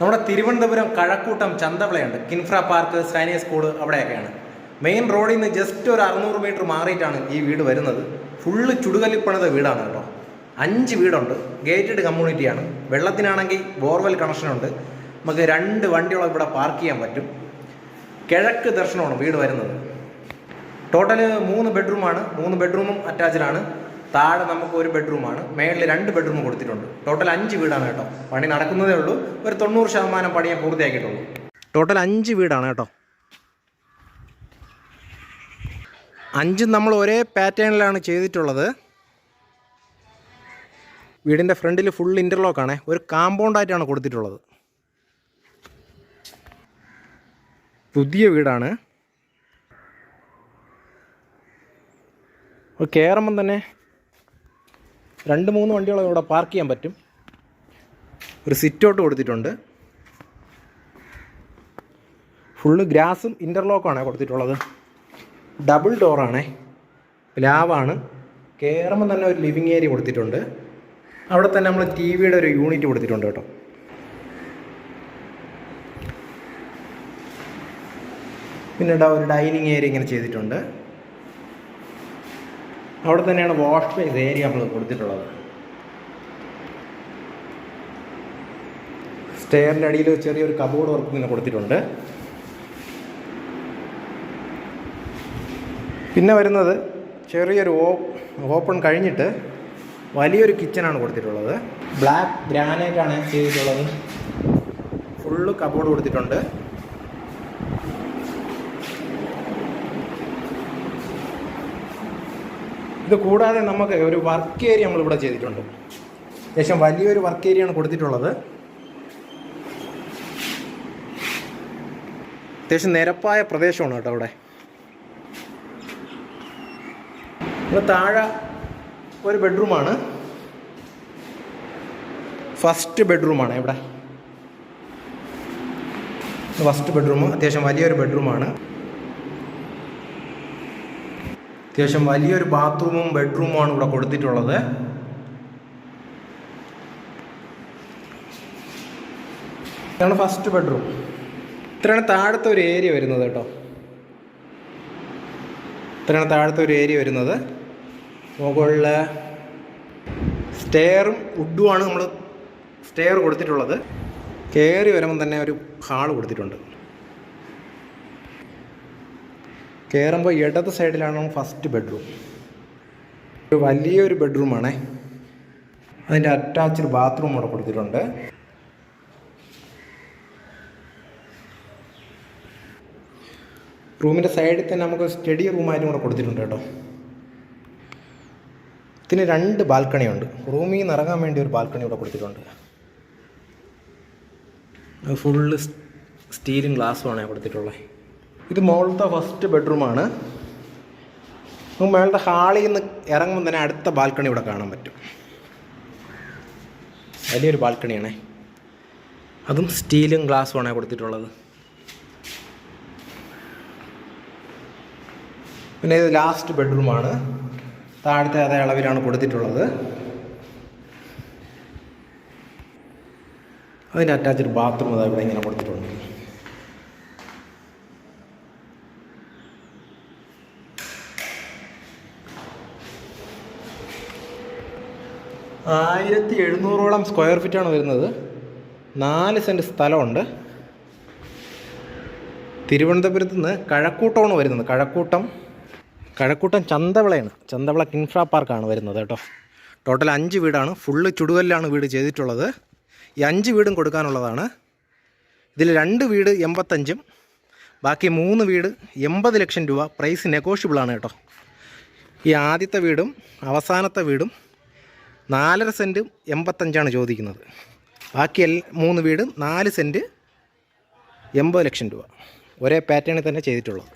നമ്മുടെ തിരുവനന്തപുരം കഴക്കൂട്ടം ചന്തവിളയുണ്ട്. Kinfra park Sainik school അവിടെയൊക്കെയാണ്. മെയിൻ റോഡിൽ നിന്ന് ജസ്റ്റ് ഒരു അറുന്നൂറ് മീറ്റർ മാറിയിട്ടാണ് ഈ വീട് വരുന്നത്. ഫുള്ള് ചുടുകല്ലിപ്പണിത വീടാണ് കേട്ടോ. അഞ്ച് വീടുണ്ട്. ഗേറ്റഡ് കമ്മ്യൂണിറ്റിയാണ്. വെള്ളത്തിനാണെങ്കിൽ ബോർവെൽ കണക്ഷനുണ്ട് നമുക്ക് രണ്ട് വണ്ടിയോളം ഇവിടെ പാർക്ക് ചെയ്യാൻ പറ്റും. കിഴക്ക് ദർശനമാണ് വീട് വരുന്നത്. ടോട്ടൽ മൂന്ന് ബെഡ്റൂമാണ്. മൂന്ന് ബെഡ്റൂമും അറ്റാച്ച്ഡാണ് താഴെ നമുക്ക് ഒരു ബെഡ്റൂമാണ് മേളിൽ രണ്ട് ബെഡ്റൂം കൊടുത്തിട്ടുണ്ട്. ടോട്ടൽ അഞ്ച് വീടാണ് കേട്ടോ. പണി നടക്കുന്നതേ ഉള്ളൂ. ഒരു തൊണ്ണൂറ് ശതമാനം പണിയെ പൂർത്തിയാക്കിയിട്ടുള്ളൂ. ടോട്ടൽ അഞ്ച് വീടാണ് കേട്ടോ. അഞ്ചും നമ്മൾ ഒരേ പാറ്റേണിലാണ് ചെയ്തിട്ടുള്ളത്. വീടിന്റെ ഫ്രണ്ടിൽ ഫുൾ ഇന്റർലോക്കാണ് ഒരു കാമ്പൗണ്ടായിട്ടാണ് കൊടുത്തിട്ടുള്ളത്. പുതിയ വീടാണ്. കയറുമ്പം തന്നെ രണ്ട് മൂന്ന് വണ്ടികളെ ഇവിടെ പാർക്ക് ചെയ്യാൻ പറ്റും. ഒരു സിറ്റ് ഔട്ട് കൊടുത്തിട്ടുണ്ട്. ഫുള്ള് ഗ്രാസും ഇന്റർലോക്കാണ് കൊടുത്തിട്ടുള്ളത്. ഡബിൾ ഡോറാണേ ലാവാണ് കയറുമ്പോൾ തന്നെ ഒരു ലിവിങ് ഏരിയ കൊടുത്തിട്ടുണ്ട്. അവിടെ തന്നെ നമ്മൾ ടി വിയുടെ ഒരു യൂണിറ്റ് കൊടുത്തിട്ടുണ്ട് കേട്ടോ. പിന്നെ ഒരു ഡൈനിങ് ഏരിയ ഇങ്ങനെ ചെയ്തിട്ടുണ്ട്. അവിടെ തന്നെയാണ് വാഷ് ബേസ് ഏരിയ നമ്മൾ കൊടുത്തിട്ടുള്ളത്. സ്റ്റെയറിന്റെ അടിയിൽ ചെറിയൊരു കബോർഡ് വർക്ക് ഇങ്ങനെ കൊടുത്തിട്ടുണ്ട്. പിന്നെ വരുന്നത് ചെറിയൊരു ഓപ്പൺ കഴിഞ്ഞിട്ട് വലിയൊരു കിച്ചനാണ് കൊടുത്തിട്ടുള്ളത്. ബ്ലാക്ക് ഗ്രാനൈറ്റ് ആണ് ചെയ്തിട്ടുള്ളത്. ഫുള്ള് കബോർഡ് കൊടുത്തിട്ടുണ്ട്. ഇത് കൂടാതെ നമുക്ക് ഒരു വർക്ക് ഏരിയ നമ്മളിവിടെ ചെയ്തിട്ടുണ്ട്. അത്യാവശ്യം വലിയൊരു വർക്ക് ഏരിയയാണ് കൊടുത്തിട്ടുള്ളത്. അത്യാവശ്യം നിരപ്പായ പ്രദേശമാണ് കേട്ടോ അവിടെ. ഇവിടെ താഴെ ഒരു ബെഡ്റൂമാണ് ഫസ്റ്റ് ബെഡ്റൂമാണ് ഇവിടെ. ഫസ്റ്റ് ബെഡ്റൂം അത്യാവശ്യം വലിയൊരു ബെഡ്റൂമാണ് അത്യാവശ്യം വലിയൊരു ബാത്റൂമും ബെഡ്റൂമുമാണ് ഇവിടെ കൊടുത്തിട്ടുള്ളത്. ഇതാണ് ഫസ്റ്റ് ബെഡ്റൂം ഇത്രയാണ് താഴത്തെ ഒരു ഏരിയ വരുന്നത് കേട്ടോ. ഇത്രയാണ് താഴത്തെ ഒരു ഏരിയ വരുന്നത്. മുകളിൽ സ്റ്റെയറും വുഡുമാണ് നമ്മൾ സ്റ്റെയർ കൊടുത്തിട്ടുള്ളത്. കയറി വരുമ്പം തന്നെ ഒരു ഹാൾ കൊടുത്തിട്ടുണ്ട്. കയറുമ്പോൾ ഇടത് സൈഡിലാണ് ഫസ്റ്റ് ബെഡ്റൂം. ഒരു വലിയൊരു ബെഡ്റൂമാണേ. അതിന്റെ അറ്റാച്ച്ഡ് ബാത്റൂം കൂടെ കൊടുത്തിട്ടുണ്ട്. റൂമിന്റെ സൈഡിൽ തന്നെ നമുക്ക് സ്റ്റഡി റൂമായിട്ടും കൂടെ കൊടുത്തിട്ടുണ്ട് കേട്ടോ. ഇതിന് രണ്ട് ബാൽക്കണിയുണ്ട് റൂമിൽ നിന്ന് ഇറങ്ങാൻ വേണ്ടി ഒരു ബാൽക്കണി ഇവിടെ കൊടുത്തിട്ടുണ്ട്. ഫുള്ള് സ്റ്റീലും ഗ്ലാസ്സുമാണ് കൊടുത്തിട്ടുള്ളത് ഇത് മുകളിലത്തെ ഫസ്റ്റ് ബെഡ്റൂമാണ് നമുക്ക് മേളത്തെ ഹാളിൽ നിന്ന് ഇറങ്ങുമ്പോൾ തന്നെ അടുത്ത ബാൽക്കണി ഇവിടെ കാണാൻ പറ്റും. വലിയൊരു ബാൽക്കണിയാണേ അതും സ്റ്റീലും ഗ്ലാസ്സുമാണ് കൊടുത്തിട്ടുള്ളത്. പിന്നെ ഇത് ലാസ്റ്റ് ബെഡ്റൂമാണ് താഴത്തെ അതേ അളവിലാണ് കൊടുത്തിട്ടുള്ളത്. അതിന്റെ അറ്റാച്ച്ഡ് ബാത്റൂം അതാ ഇവിടെ ഇങ്ങനെ കൊടുത്തിട്ടുണ്ട്. ആയിരത്തി എഴുന്നൂറോളം സ്ക്വയർ ഫീറ്റാണ് വരുന്നത്. നാല് സെന്റ് സ്ഥലമുണ്ട്. തിരുവനന്തപുരത്ത് നിന്ന് കഴക്കൂട്ടമാണ് വരുന്നത്. കഴക്കൂട്ടം കഴക്കൂട്ടം ചന്തവിളയാണ്. ചന്തവിള കിൻഫ്ര പാർക്കാണ് വരുന്നത് കേട്ടോ. ടോട്ടൽ അഞ്ച് വീടാണ്. ഫുള്ള് ചുടുകല്ലാണ് വീട് ചെയ്തിട്ടുള്ളത്. ഈ അഞ്ച് വീടും കൊടുക്കാനുള്ളതാണ്. ഇതിൽ രണ്ട് വീട് എൺപത്തഞ്ചും ബാക്കി മൂന്ന് വീട് എൺപത് ലക്ഷം രൂപ പ്രൈസ് നെഗോഷ്യബിളാണ് കേട്ടോ. ഈ ആദ്യത്തെ വീടും അവസാനത്തെ വീടും നാലര സെന്റും എൺപത്തഞ്ചാണ് ചോദിക്കുന്നത്. ബാക്കി എൽ മൂന്ന് വീടും നാല് സെന്റ് എൺപത് ലക്ഷം രൂപ. ഒരേ പാറ്റേണിൽ തന്നെ ചെയ്തിട്ടുള്ളത്.